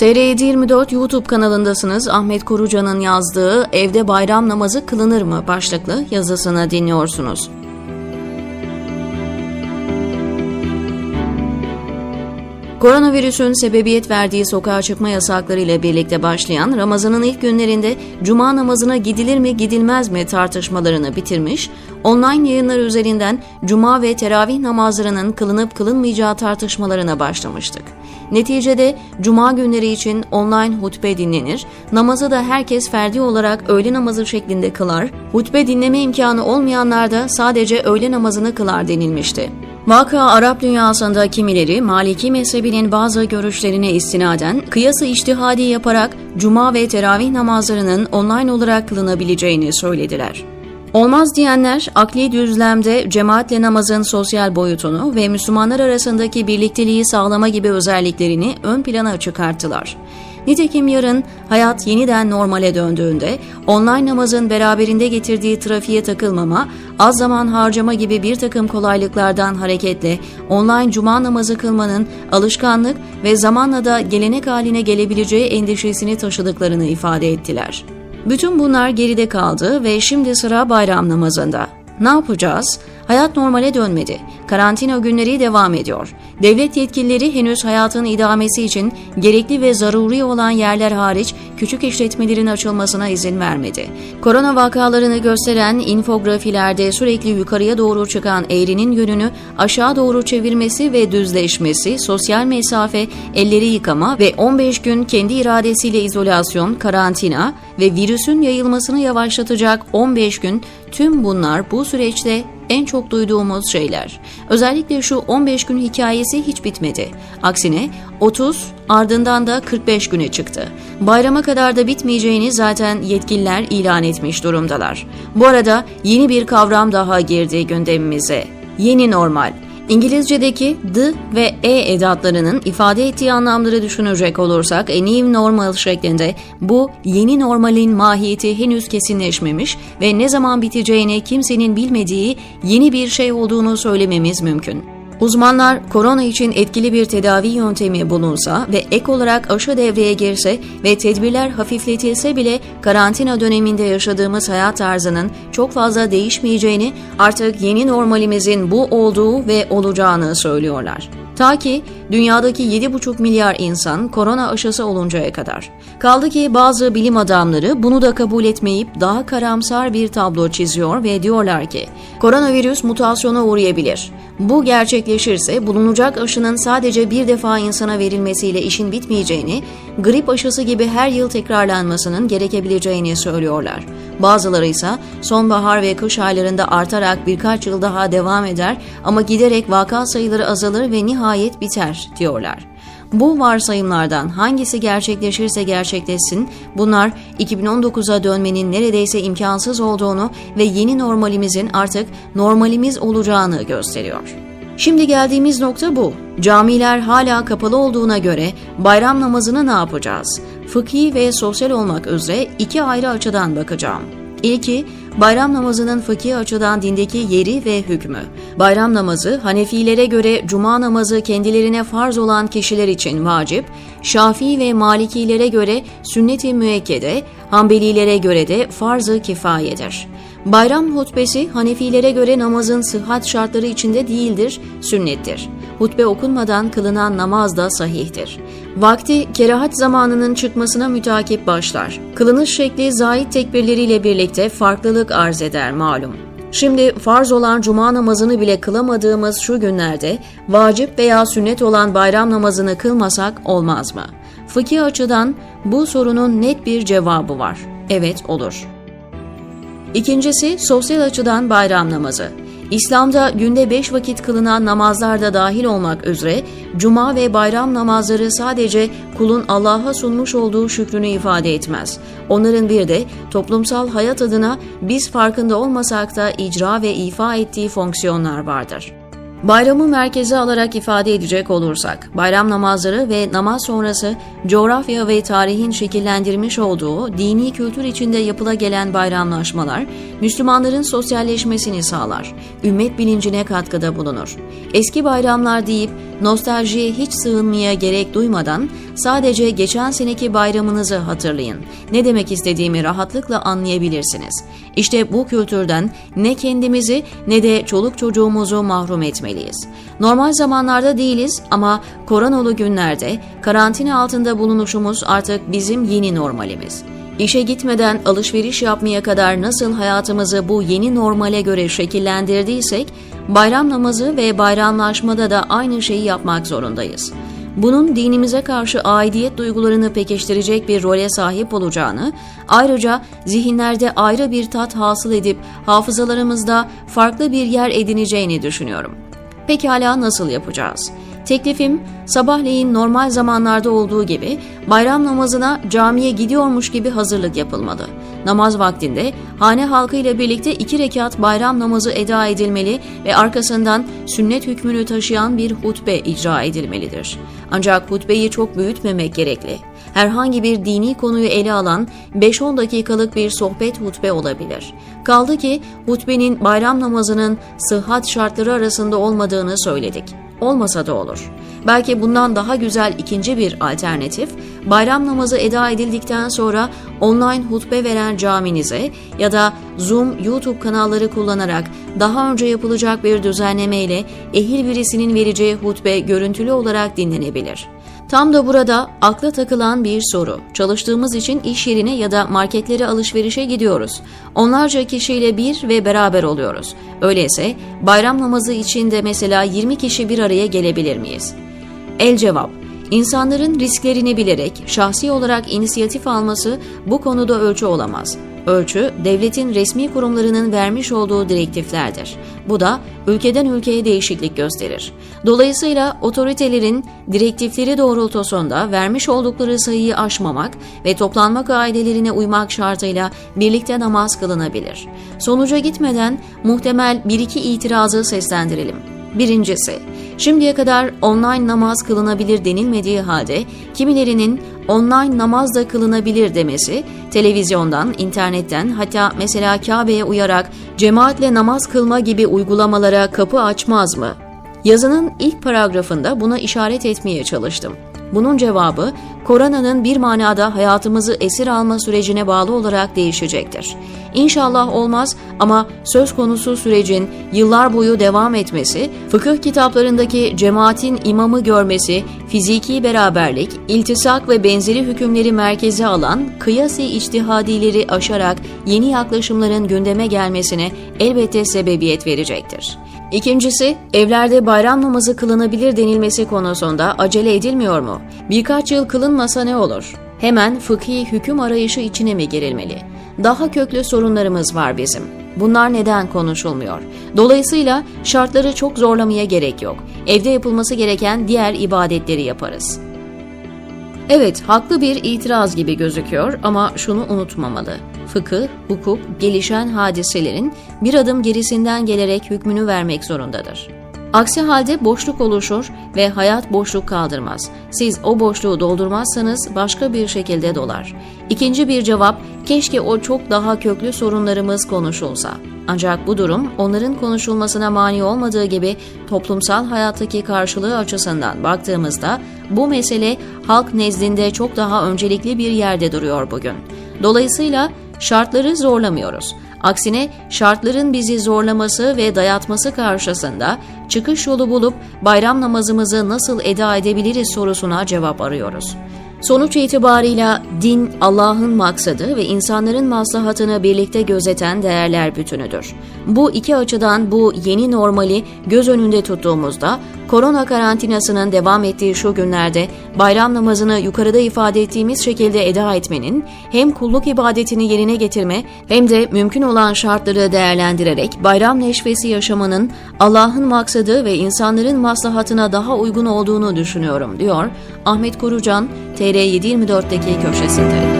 TR724 YouTube kanalındasınız. Ahmet Koruca'nın yazdığı Evde Bayram Namazı Kılınır mı başlıklı yazısını dinliyorsunuz. Koronavirüsün sebebiyet verdiği sokağa çıkma yasakları ile birlikte başlayan Ramazan'ın ilk günlerinde Cuma namazına gidilir mi gidilmez mi tartışmalarını bitirmiş, online yayınlar üzerinden Cuma ve teravih namazlarının kılınıp kılınmayacağı tartışmalarına başlamıştık. Neticede Cuma günleri için online hutbe dinlenir, namazı da herkes ferdi olarak öğle namazı şeklinde kılar, hutbe dinleme imkanı olmayanlar da sadece öğle namazını kılar denilmişti. Vaka Arap dünyasında kimileri Maliki mezhebinin bazı görüşlerine istinaden kıyası içtihadi yaparak cuma ve teravih namazlarının online olarak kılınabileceğini söylediler. Olmaz diyenler akli düzlemde cemaatle namazın sosyal boyutunu ve Müslümanlar arasındaki birlikteliği sağlama gibi özelliklerini ön plana çıkarttılar. Nitekim yarın hayat yeniden normale döndüğünde online namazın beraberinde getirdiği trafiğe takılmama, az zaman harcama gibi bir takım kolaylıklardan hareketle online cuma namazı kılmanın alışkanlık ve zamanla da gelenek haline gelebileceği endişesini taşıdıklarını ifade ettiler. Bütün bunlar geride kaldı ve şimdi sıra bayram namazında. Ne yapacağız? Hayat normale dönmedi. Karantina günleri devam ediyor. Devlet yetkilileri henüz hayatın idamesi için gerekli ve zaruri olan yerler hariç küçük işletmelerin açılmasına izin vermedi. Korona vakalarını gösteren infografilerde sürekli yukarıya doğru çıkan eğrinin yönünü aşağı doğru çevirmesi ve düzleşmesi, sosyal mesafe, elleri yıkama ve 15 gün kendi iradesiyle izolasyon, karantina ve virüsün yayılmasını yavaşlatacak 15 gün tüm bunlar bu süreçte en çok duyduğumuz şeyler. Özellikle şu 15 gün hikayesi hiç bitmedi. Aksine 30 ardından da 45 güne çıktı. Bayrama kadar da bitmeyeceğini zaten yetkililer ilan etmiş durumdalar. Bu arada yeni bir kavram daha girdi gündemimize. Yeni normal. İngilizce'deki the ve e edatlarının ifade ettiği anlamları düşünecek olursak a new normal şeklinde bu yeni normalin mahiyeti henüz kesinleşmemiş ve ne zaman biteceğini kimsenin bilmediği yeni bir şey olduğunu söylememiz mümkün. Uzmanlar korona için etkili bir tedavi yöntemi bulunsa ve ek olarak aşı devreye girse ve tedbirler hafifletilse bile karantina döneminde yaşadığımız hayat tarzının çok fazla değişmeyeceğini, artık yeni normalimizin bu olduğu ve olacağını söylüyorlar. Ta ki dünyadaki 7,5 milyar insan korona aşısı oluncaya kadar. Kaldı ki bazı bilim adamları bunu da kabul etmeyip daha karamsar bir tablo çiziyor ve diyorlar ki koronavirüs mutasyona uğrayabilir. Bu gerçekleşirse bulunacak aşının sadece bir defa insana verilmesiyle işin bitmeyeceğini, grip aşısı gibi her yıl tekrarlanmasının gerekebileceğini söylüyorlar. Bazıları ise sonbahar ve kış aylarında artarak birkaç yıl daha devam eder ama giderek vaka sayıları azalır ve nihayet biter diyorlar. Bu varsayımlardan hangisi gerçekleşirse gerçekleşsin, bunlar 2019'a dönmenin neredeyse imkansız olduğunu ve yeni normalimizin artık normalimiz olacağını gösteriyor. Şimdi geldiğimiz nokta bu. Camiler hala kapalı olduğuna göre bayram namazını ne yapacağız? Fıkhi ve sosyal olmak üzere iki ayrı açıdan bakacağım. İlki, bayram namazının fıkhi açıdan dindeki yeri ve hükmü. Bayram namazı Hanefilere göre cuma namazı kendilerine farz olan kişiler için vacip, Şafii ve Malikilere göre sünnet-i müekkede, Hanbelilere göre de farz-ı kifayedir. Bayram hutbesi Hanefilere göre namazın sıhhat şartları içinde değildir, sünnettir. Hutbe okunmadan kılınan namaz da sahihtir. Vakti kerahat zamanının çıkmasına mütakip başlar. Kılınış şekli zahit tekbirleriyle birlikte farklılık arz eder malum. Şimdi farz olan cuma namazını bile kılamadığımız şu günlerde vacip veya sünnet olan bayram namazını kılmasak olmaz mı? Fıkhi açıdan bu sorunun net bir cevabı var. Evet olur. İkincisi sosyal açıdan bayram namazı. İslam'da günde beş vakit kılınan namazlar da dahil olmak üzere cuma ve bayram namazları sadece kulun Allah'a sunmuş olduğu şükrünü ifade etmez. Onların bir de toplumsal hayat adına biz farkında olmasak da icra ve ifa ettiği fonksiyonlar vardır. Bayramı merkeze alarak ifade edecek olursak, bayram namazları ve namaz sonrası coğrafya ve tarihin şekillendirmiş olduğu dini kültür içinde yapıla gelen bayramlaşmalar, Müslümanların sosyalleşmesini sağlar, ümmet bilincine katkıda bulunur. Eski bayramlar deyip nostaljiye hiç sığınmaya gerek duymadan sadece geçen seneki bayramınızı hatırlayın. Ne demek istediğimi rahatlıkla anlayabilirsiniz. İşte bu kültürden ne kendimizi ne de çoluk çocuğumuzu mahrum etmeliyiz. Normal zamanlarda değiliz ama koronalı günlerde karantina altında bulunuşumuz artık bizim yeni normalimiz. İşe gitmeden alışveriş yapmaya kadar nasıl hayatımızı bu yeni normale göre şekillendirdiysek, bayram namazı ve bayramlaşmada da aynı şeyi yapmak zorundayız. Bunun dinimize karşı aidiyet duygularını pekiştirecek bir role sahip olacağını, ayrıca zihinlerde ayrı bir tat hasıl edip hafızalarımızda farklı bir yer edineceğini düşünüyorum. Pekala nasıl yapacağız? Teklifim sabahleyin normal zamanlarda olduğu gibi bayram namazına camiye gidiyormuş gibi hazırlık yapılmalı. Namaz vaktinde hane halkı ile birlikte iki rekat bayram namazı eda edilmeli ve arkasından sünnet hükmünü taşıyan bir hutbe icra edilmelidir. Ancak hutbeyi çok büyütmemek gerekli. Herhangi bir dini konuyu ele alan 5-10 dakikalık bir sohbet hutbe olabilir. Kaldı ki hutbenin bayram namazının sıhhat şartları arasında olmadığını söyledik olmasa da olur. Belki bundan daha güzel ikinci bir alternatif, bayram namazı eda edildikten sonra online hutbe veren caminize ya da Zoom, YouTube kanalları kullanarak daha önce yapılacak bir düzenlemeyle ehil birisinin vereceği hutbe görüntülü olarak dinlenebilir. Tam da burada akla takılan bir soru. Çalıştığımız için iş yerine ya da marketlere alışverişe gidiyoruz. Onlarca kişiyle bir ve beraber oluyoruz. Öyleyse bayram namazı için de mesela 20 kişi bir araya gelebilir miyiz? El cevap. İnsanların risklerini bilerek şahsi olarak inisiyatif alması bu konuda ölçü olamaz. Ölçü, devletin resmi kurumlarının vermiş olduğu direktiflerdir. Bu da ülkeden ülkeye değişiklik gösterir. Dolayısıyla otoritelerin direktifleri doğrultusunda vermiş oldukları sayıyı aşmamak ve toplanma kaidelerine uymak şartıyla birlikte namaz kılınabilir. Sonuca gitmeden muhtemel bir iki itirazı seslendirelim. Birincisi, şimdiye kadar online namaz kılınabilir denilmediği halde kimilerinin online namaz da kılınabilir demesi, televizyondan, internetten hatta mesela Kabe'ye uyarak cemaatle namaz kılma gibi uygulamalara kapı açmaz mı? Yazının ilk paragrafında buna işaret etmeye çalıştım. Bunun cevabı koronanın bir manada hayatımızı esir alma sürecine bağlı olarak değişecektir. İnşallah olmaz ama söz konusu sürecin yıllar boyu devam etmesi, fıkıh kitaplarındaki cemaatin imamı görmesi, fiziki beraberlik, iltisak ve benzeri hükümleri merkeze alan kıyasi içtihadileri aşarak yeni yaklaşımların gündeme gelmesine elbette sebebiyet verecektir. İkincisi, evlerde bayram namazı kılınabilir denilmesi konusunda acele edilmiyor mu? Birkaç yıl kılınmasa ne olur? Hemen fıkhi hüküm arayışı içine mi girilmeli? Daha köklü sorunlarımız var bizim. Bunlar neden konuşulmuyor? Dolayısıyla şartları çok zorlamaya gerek yok. Evde yapılması gereken diğer ibadetleri yaparız. Evet, haklı bir itiraz gibi gözüküyor ama şunu unutmamalı. Fıkıh, hukuk, gelişen hadiselerin bir adım gerisinden gelerek hükmünü vermek zorundadır. Aksi halde boşluk oluşur ve hayat boşluk kaldırmaz. Siz o boşluğu doldurmazsanız başka bir şekilde dolar. İkinci bir cevap, keşke o çok daha köklü sorunlarımız konuşulsa. Ancak bu durum onların konuşulmasına mani olmadığı gibi toplumsal hayattaki karşılığı açısından baktığımızda bu mesele halk nezdinde çok daha öncelikli bir yerde duruyor bugün. Dolayısıyla şartları zorlamıyoruz. Aksine şartların bizi zorlaması ve dayatması karşısında çıkış yolu bulup bayram namazımızı nasıl eda edebiliriz sorusuna cevap arıyoruz. Sonuç itibarıyla din Allah'ın maksadı ve insanların maslahatını birlikte gözeten değerler bütünüdür. Bu iki açıdan bu yeni normali göz önünde tuttuğumuzda korona karantinasının devam ettiği şu günlerde bayram namazını yukarıda ifade ettiğimiz şekilde eda etmenin hem kulluk ibadetini yerine getirme hem de mümkün olan şartları değerlendirerek bayram neşvesi yaşamanın Allah'ın maksadı ve insanların maslahatına daha uygun olduğunu düşünüyorum diyor Ahmet Korucan TR724'deki köşesinde.